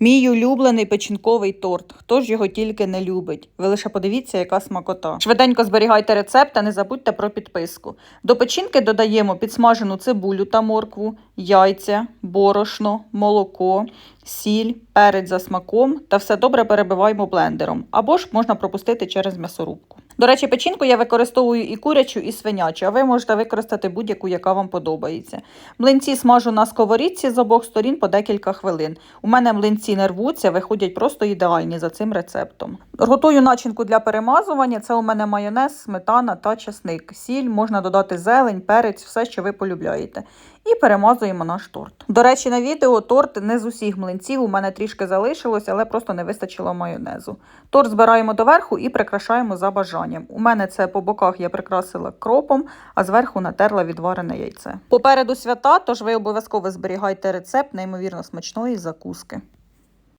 Мій улюблений печінковий торт. Хто ж його тільки не любить? Ви лише подивіться, яка смакота. Швиденько зберігайте рецепт та не забудьте про підписку. До печінки додаємо підсмажену цибулю та моркву, яйця, борошно, молоко, сіль, перець за смаком та все добре перебиваємо блендером. Або ж можна пропустити через м'ясорубку. До речі, печінку я використовую і курячу, і свинячу, а ви можете використати будь-яку, яка вам подобається. Млинці смажу на сковорідці з обох сторін по декілька хвилин. У мене млинці не рвуться, виходять просто ідеальні за цим рецептом. Готую начинку для перемазування. Це у мене майонез, сметана та чесник. Сіль, можна додати зелень, перець, все, що ви полюбляєте. І перемазуємо наш торт. До речі, на відео торт не з усіх млинців. У мене трішки залишилось, але просто не вистачило майонезу. Торт збираємо доверху і прикрашаємо за бажанням. У мене це по боках я прикрасила кропом, а зверху натерла відварене яйце. Попереду свята, тож ви обов'язково зберігайте рецепт неймовірно смачної закуски.